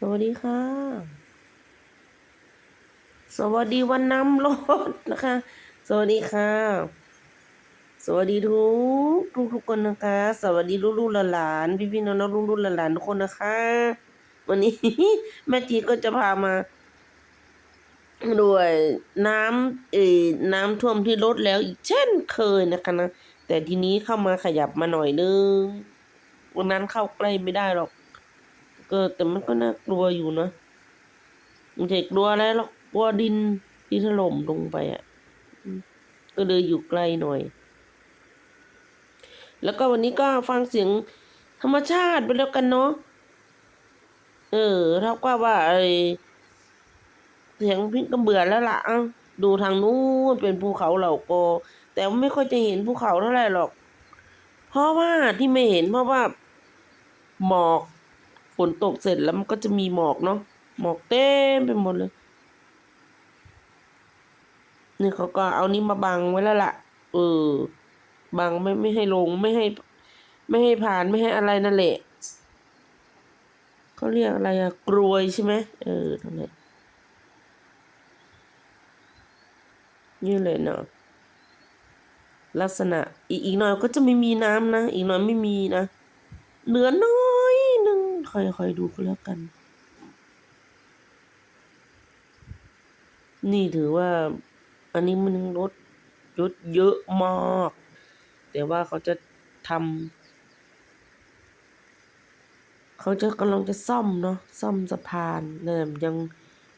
สวัสดีค่ะ สวัสดีวันน้ำรถนะคะ สวัสดีค่ะ สวัสดีทุกทุกทุกคนนะคะ สวัสดีลูกลูกๆหลานพี่พี่ๆน้องๆลูกลูกๆหลานทุกคนนะคะ วันนี้แม่จีก็จะพามาด้วยน้ำเออน้ำท่วมที่ลดแล้วอีกเช่นเคยนะคะนะแต่ทีนี้เข้ามาขยับมาหน่อยนึงวันนั้นเข้าใกล้ไม่ได้หรอก ก็แต่มันก็น่ากลัวอยู่นะมันจะกลัวอะไรหรอกกลัวดินที่ถล่มลงไปอะก็เลยอยู่ไกลหน่อย แล้วก็วันนี้ก็ฟังเสียงธรรมชาติไปแล้วกันเนาะเออเท่ากับว่าไอเสียงพิงก็เบื่อแล้วล่ะอ้าดูทางนู้นเป็นภูเขาเหล่าโก แต่ว่าไม่ค่อยจะเห็นภูเขาเท่าไหร่หรอก เพราะว่าที่ไม่เห็นเพราะว่าหมอก ฝนตกเสร็จแล้วมันก็จะมีหมอกเนาะหมอกเต็มไปหมดเลยนี่เขาก็เอานี้มาบังไว้แล้วล่ะ เออ บังไม่ไม่ให้ลงไม่ให้ ไม่ให้ผ่านไม่ให้อะไรนั่นแหละเขาเรียกอะไรอะกรวยใช่ไหมเออนั่นแหละนี่เลยเนาะลักษณะอีกอีกหน่อยก็จะไม่มีน้ำนะ อีกหน่อยไม่มีนะเหลือน้อ คอยคอยดูก็แล้วกัน นี่ถือว่า อันนี้มันลดลดเยอะมาก แต่ว่าเขาจะทำเขาจะกำลังจะซ่อมเนาะซ่อมสะพานแต่ยัง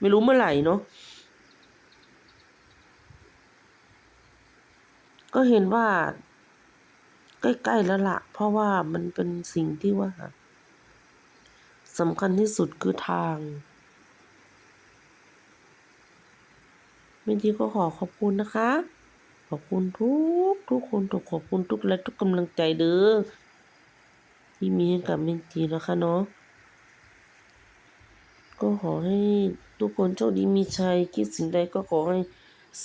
ไม่รู้เมื่อไหร่เนาะก็เห็นว่าใกล้ ๆ แล้วละ่ะ เพราะว่ามันเป็นสิ่งที่ว่า สำคัญที่สุดคือทางเมื่อกี้ก็ขอขอบคุณนะคะ ขอบคุณทุกทุกคนทุกขอบคุณทุกและทุกกำลังใจเด้อที่มีให้กับเมนจีนะคะเนาะก็ขอให้ทุกคนโชคดีมีชัยคิดสิ่งใดก็ขอให้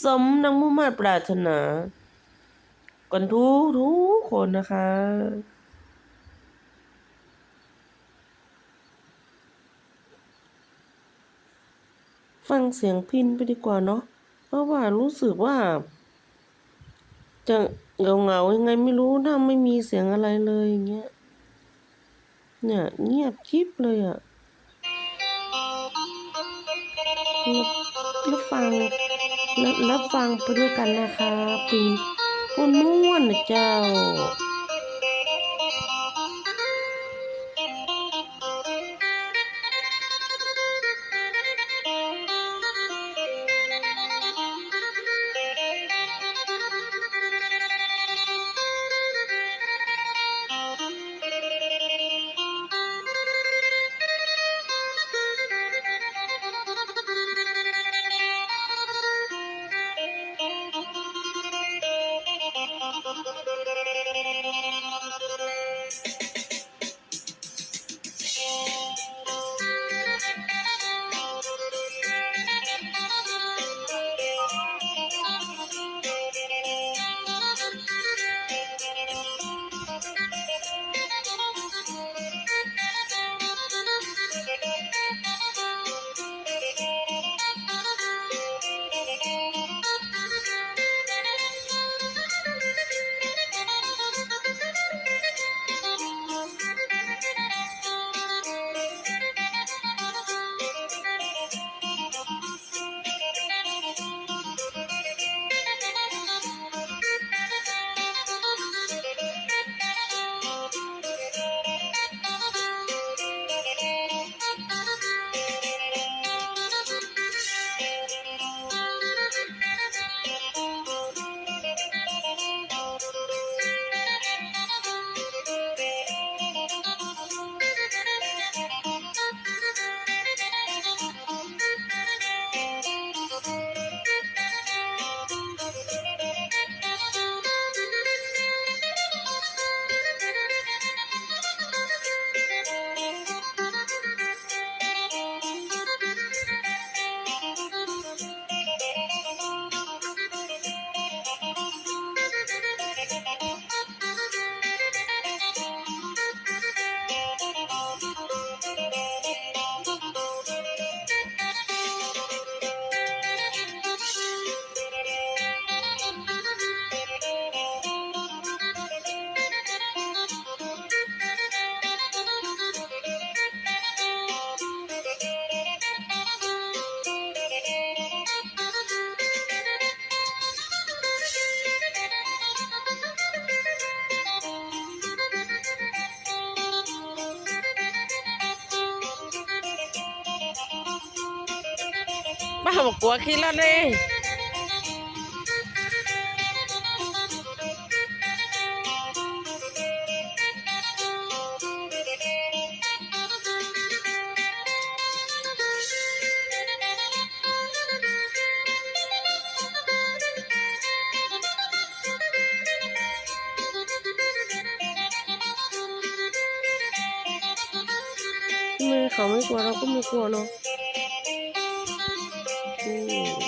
สมนังมุ่งมา่ปรารถนา กันทุกทุกคนนะคะ ฟังเสียงพินไปดีกว่าเนาะเพราะว่ารู้สึกว่า จะเงาเงาๆยังไงไม่รู้ถ้าไม่มีเสียงอะไรเลยอย่างเงี้ยเนี่ยเงียบคลิปเลยอะรับรับฟังรับรับฟังไปด้วยกันนะคะปีนพูนม่วนนะเจ้า ป้าบอกกลัวขี้แล้วเล ย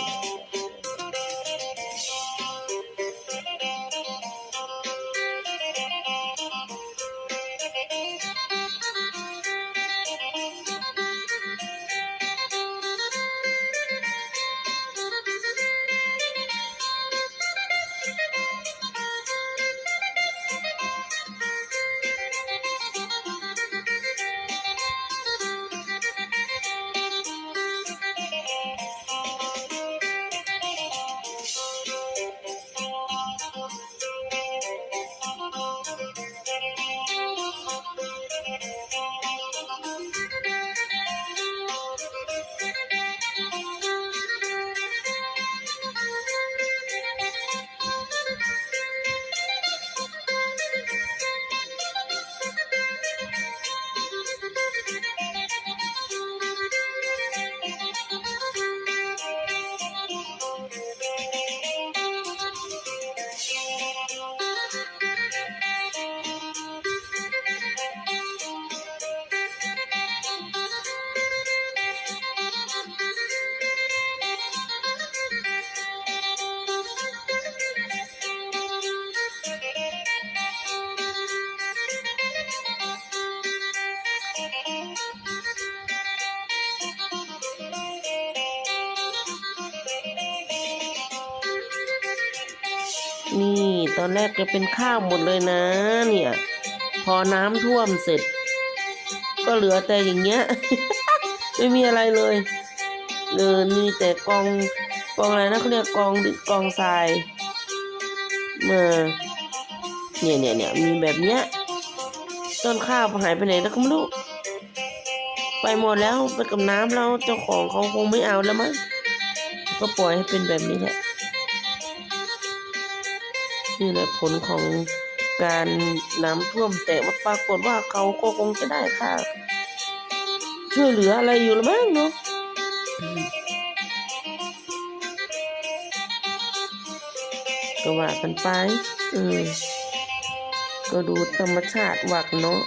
นี่ ตอนแรกจะเป็นข้าวหมดเลยนะ เนี่ย พอน้ำท่วมเสร็จ ก็เหลือแต่อย่างเงี้ย ไม่มีอะไรเลยเออมีแต่กองกองอะไรนะเขาเรียกกองดินกองทรายมาเนี่ยเนี่ยเนี่ยมีแบบเนี้ยต้นข้าวหายไปไหนแล้วก็ไม่รู้ไปหมดแล้วไปกับน้ำแล้วเจ้าของเขาคงไม่เอาแล้วมั้งก็ปล่อยให้เป็นแบบนี้แหละ นี่แหละผลของการน้ำท่วมแต่ว่าปรากฏว่าเขาก็คงจะได้ค่าช่วยเหลืออะไรอยู่ละมั้งเนาะก็ว่ากันไปเออก็ดูธรรมชาติวักเนาะ